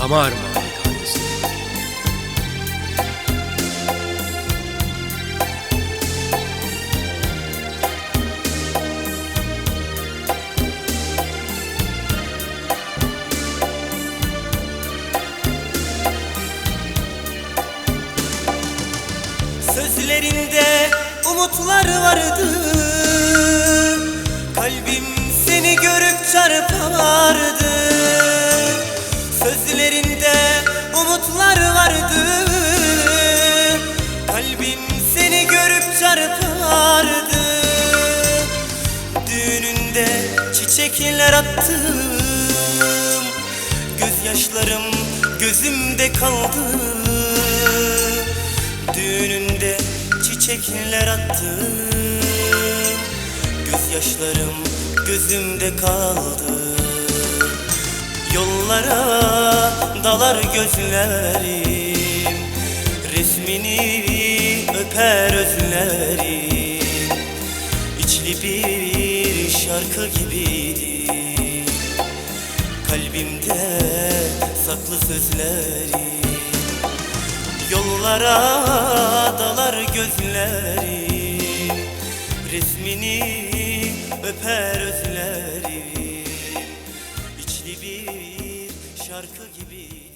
damar malikanesi. Sözlerinde umutlar vardı Kalbim seni görüp çarpardı Sözlerinde umutlar vardı. Kalbim seni görüp çarpardı. Düğününde çiçekler attım. Gözyaşlarım gözümde kaldı. Düğününde çiçekler attım. Gözyaşlarım gözümde kaldı. Yollara dalar gözlerim. Resmini öper özlerim. İçli bir şarkı gibiydi Kalbimde saklı sözlerim. Yollara dalar gözlerim. Resmini öper özlerim şarkı gibiydi